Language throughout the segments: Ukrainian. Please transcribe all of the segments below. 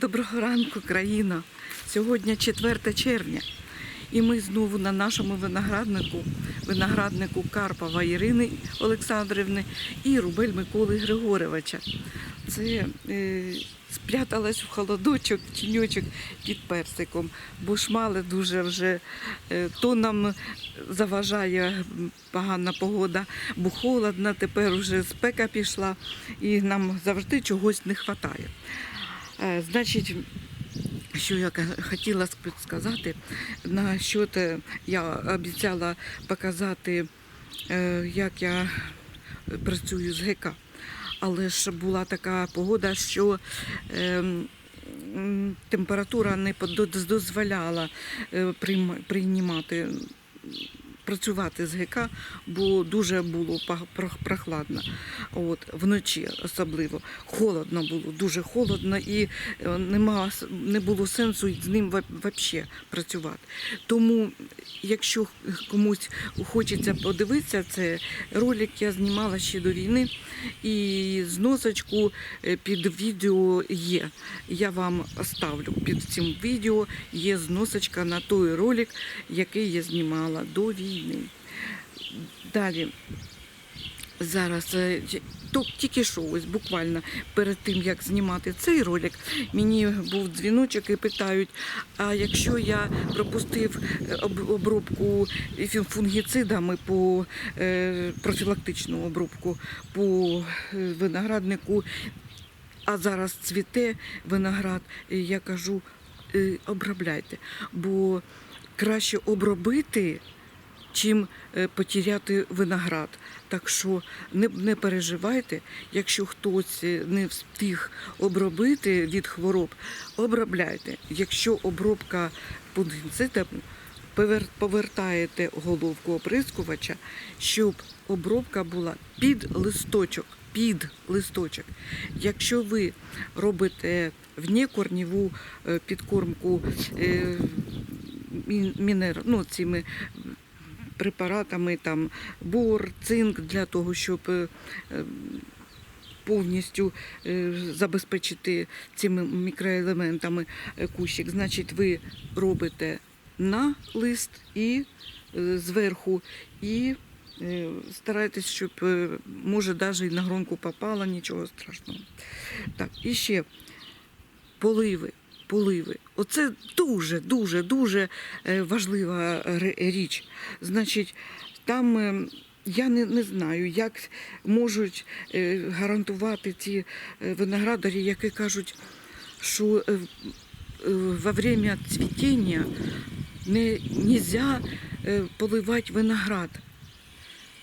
Доброго ранку, країна. Сьогодні 4 червня. І ми знову на нашому винограднику, винограднику Карпова Ірини Олександрівни і Рубель Миколи Григоровича. Це е, спряталась в холодочок, тіньочок під персиком, бо шмали дуже вже е, то нам заважає погана погода, бо холодно, тепер вже спека пішла і нам завжди чогось не вистачає. Е, Значить, що я хотіла сказати, на що я обіцяла показати, е, як я працюю з ГК. Але ж була така погода, що ем, температура не дозволяла е, приймати. Працювати з ГК, бо дуже було прохладно. От, вночі особливо. Холодно було, дуже холодно і е, нема, не було сенсу з ним взагалі працювати. Тому, якщо комусь хочеться подивитися, це ролик я знімала ще до війни, і зносочку е, під відео є. Я вам оставлю під цим відео є зносочка на той ролик, який я знімала до війни. Далі. Зараз е, тільки що ось буквально перед тим як знімати цей ролик, мені був дзвіночок і питають: а якщо я пропустив е, обробку фунгіцидами по е, профілактичну обробку по винограднику, а зараз цвіте виноград, я кажу, обробляйте, бо краще обробити чим е, потеряти виноград. Так що не, не переживайте, якщо хтось е, не встиг обробити від хвороб, обробляйте. Якщо обробка фунгіцидами, повертаєте головку оприскувача, щоб обробка була під листочок. Під листочок. Якщо ви робите внекорніву е, підкормку мінер, ну, цими препаратами, там бор, цинк для того, щоб е, е, повністю е, забезпечити цими мікроелементами кущик. Значить, ви робите на лист і зверху, і старайтесь, щоб може навіть на гронку попало, нічого страшного. Так, і ще поливи. Поливи. Оце дуже, дуже, дуже е, важлива річ. Значить, там е, я не, не знаю, як можуть е, гарантувати ці е, виноградарі, які кажуть, що е, е, во время цвітіння не можна поливати виноград.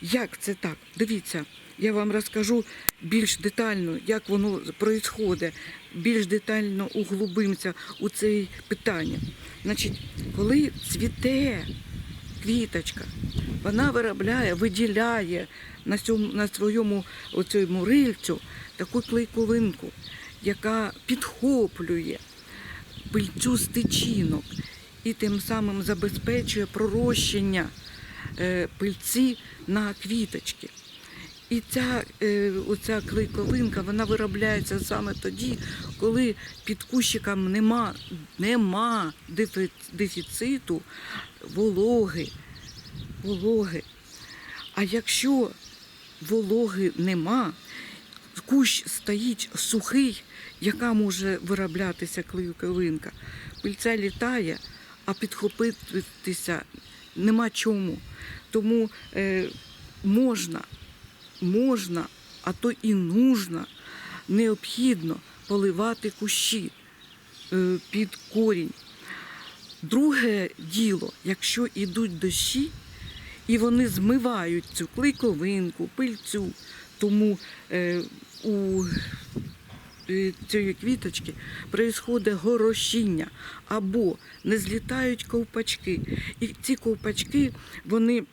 Як це так? Дивіться, я вам розкажу більш детально, як воно відбувається, більш детально углубимося у це питання. Значить, коли цвіте квіточка, вона виробляє, виділяє на, цьому, на своєму оцьому рильцю таку клейковинку, яка підхоплює пильцю з тичинок і тим самим забезпечує пророщення пильці на квіточки. І ця е, оця клейковинка вона виробляється саме тоді, коли під кущиком нема, нема дефіциту вологи. вологи. А якщо вологи нема, кущ стоїть сухий, яка може вироблятися клейковинка. Пильця літає, а підхопитися нема чому. Тому е, можна, можна, а то і нужно, необхідно поливати кущі е, під корінь. Друге діло, якщо йдуть дощі, і вони змивають цю клейковинку, пильцю, тому е, у цієї квіточки происходить горошіння або не злітають ковпачки. І ці ковпачки вони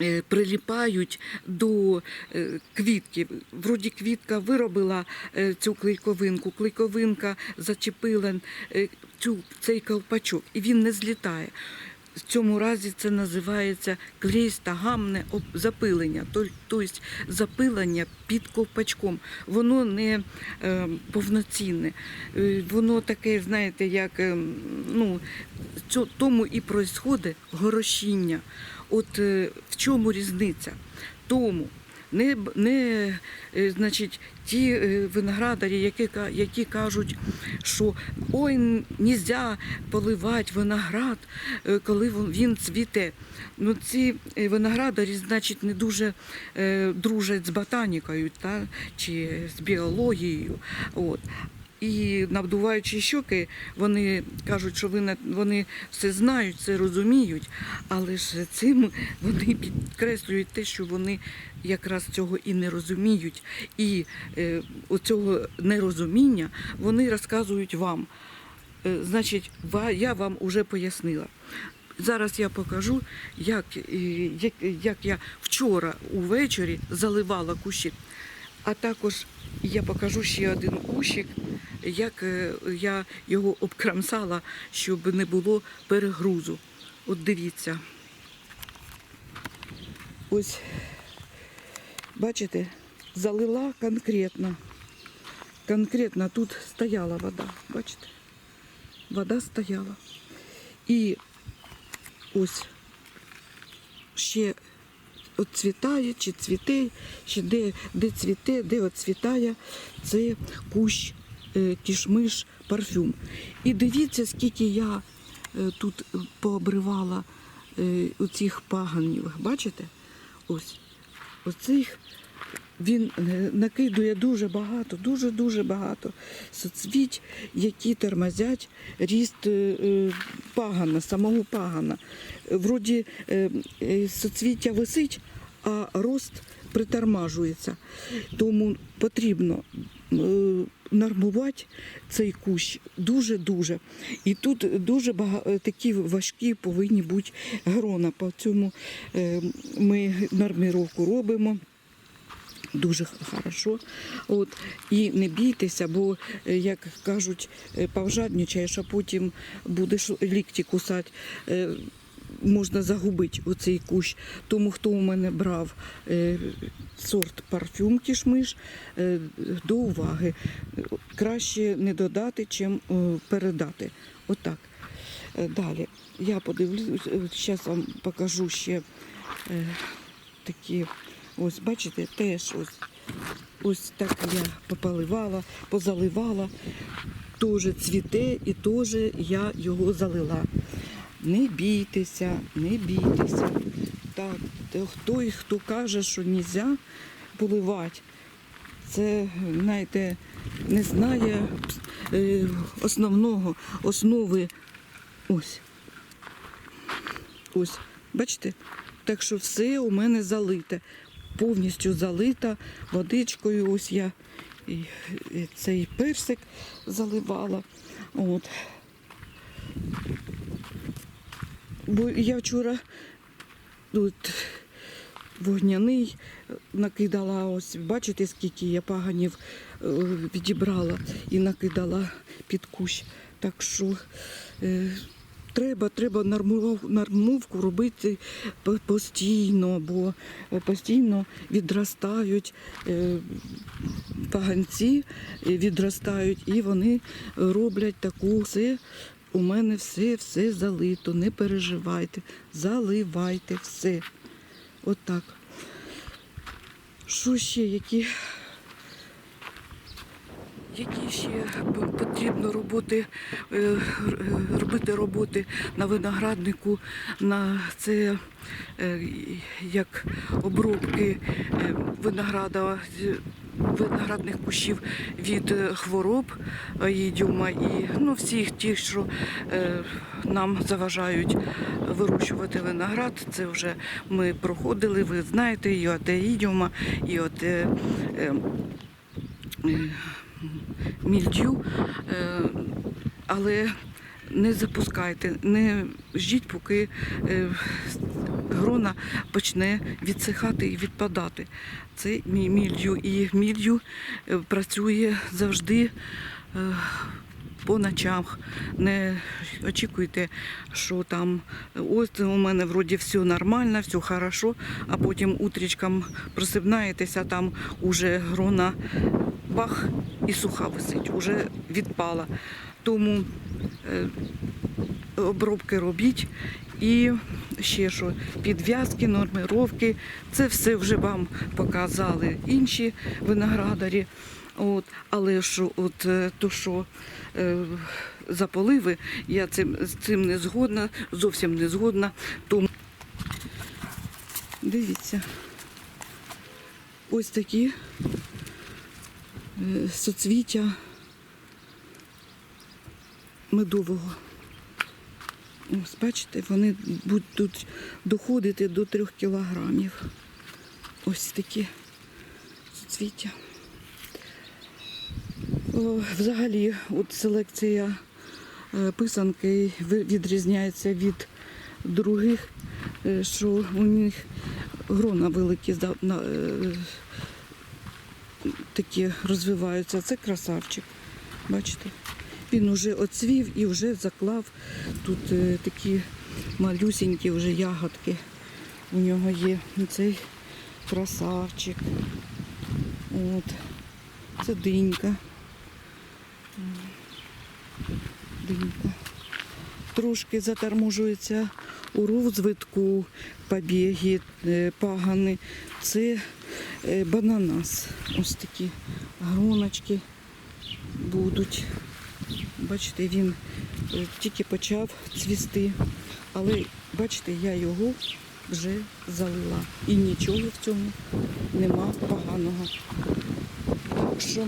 е, приліпають до е, квітки. Вроді квітка виробила е, цю клейковинку, клейковинка зачепила е, цю, цей ковпачок, і він не злітає. В цьому разі це називається клейстогамне об- запилення, тобто запилення під ковпачком. Воно не е, повноцінне, Е, воно таке, знаєте, як е, ну, тому і происходить горошіння. От е, в чому різниця? Тому не, не е, значить, ті е, виноградарі, які, які кажуть, що ой, нельзя поливати виноград, е, коли він- цвіте. Ну, ці виноградарі, значить, не дуже дружать з ботанікою та, чи з біологією. От. І надуваючи щоки, вони кажуть, що вони, вони все знають, все розуміють, але ж цим вони підкреслюють те, що вони якраз цього і не розуміють. І е, оцього нерозуміння вони розказують вам. Е, значить, я вам уже пояснила. Зараз я покажу, як, е, як, як я вчора увечері заливала кущик. А також я покажу ще один кущик, як е, я його обкрамсала, щоб не було перегрузу. От дивіться. Ось, бачите, залила конкретно. Конкретно тут стояла вода. Бачите? Вода стояла. І ось ще оцвітає чи цвіте, чи де, де цвіте, де оцвітає, це кущ е, кішмиш парфюм. І дивіться, скільки я е, тут пообривала е, оцих паганів. Бачите? Ось. Оцих він е, накидує дуже багато, дуже-дуже багато соцвіть, які тормозять ріст е, е, пагана, самого пагана. Вроді соцвіття висить, а рост притормажується. Тому потрібно нормувати цей кущ дуже-дуже. І тут дуже бага- такі важкі повинні бути грона. По цьому ми норміровку робимо. Дуже хорошо. От. І не бійтеся, бо, е, як кажуть, е, повжадничаєш, а потім будеш лікті кусати. Е, Можна загубити оцей кущ. Тому хто у мене брав е, сорт парфюм кішмиш, е, до уваги. Краще не додати, чим е, передати. Отак. Е, Далі. Я подивлюсь, зараз вам покажу ще е, такі. Ось, бачите, теж ось, ось так я пополивала, позаливала. Теж цвіте і теж я його залила. Не бійтеся, не бійтеся. Так, те- той, хто каже, що не можна поливати, це, знаєте, не знає е, основного, основи. Ось. Ось, бачите? Так що все у мене залите. Повністю залита водичкою. Ось я і, цей персик заливала. От. Бо я вчора тут вогняний накидала, ось бачите, скільки я паганів е, відібрала і накидала під кущ. Так що е, треба, треба нормов- нормовку робити постійно, бо е, постійно відростають паганці, е, відростають і вони роблять таку все. У мене все, все залито, не переживайте, заливайте все. Отак. Що ще, які, які ще потрібно роботи, е, робити роботи на винограднику, на це е, як обробки е, винограда, виноградних кущів від е, хвороб аїдіума і ну, всіх тих, що е, нам заважають вирощувати виноград. Це вже ми проходили, ви знаєте, і от аїдіума, і от е, е, е, мільдю. Е, але не запускайте, не ждіть, поки е, грона почне відсихати і відпадати. Це мі- мільдю. І мільдю е, працює завжди по ночах. Не очікуйте, що там ось у мене вроді все нормально, все хорошо, а потім утрічком просипнаєтеся, там уже грона бах і суха висить, уже відпала. Тому е, обробки робіть і ще що, підв'язки, нормировки, це все вже вам показали інші виноградарі. От, але що, от е, то, що е, за поливи, я цим, з цим не згодна, зовсім не згодна. Тому дивіться, ось такі е, соцвіття медового. Ось, бачите, вони будуть доходити до трьох кілограмів. Ось такі суцвіття. Взагалі, от селекція е, писанки відрізняється від других, е, що у них грона великі е, такі розвиваються. Це красавчик. Бачите? Він уже оцвів і вже заклав тут такі малюсінькі вже ягодки. У нього є цей красавчик. От. Це динька. Динька. Трошки заторможується у розвитку побіги, е, пагани. Це е, бананас. Ось такі гроночки будуть. Бачите, він е, тільки почав цвісти. Але бачите, я його вже залила. І нічого в цьому нема поганого. Так що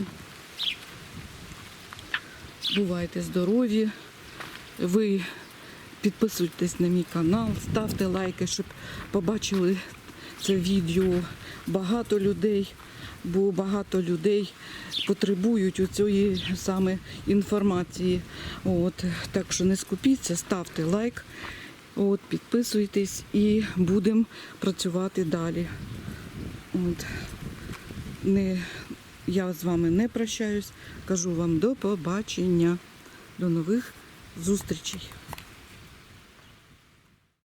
бувайте здорові. Ви підписуйтесь на мій канал, ставте лайки, щоб побачили це відео багато людей, бо багато людей потребують у цієї саме інформації. От, так що не скупіться, ставте лайк, от, підписуйтесь і будемо працювати далі. От, не, я з вами не прощаюсь, кажу вам до побачення, до нових зустрічей.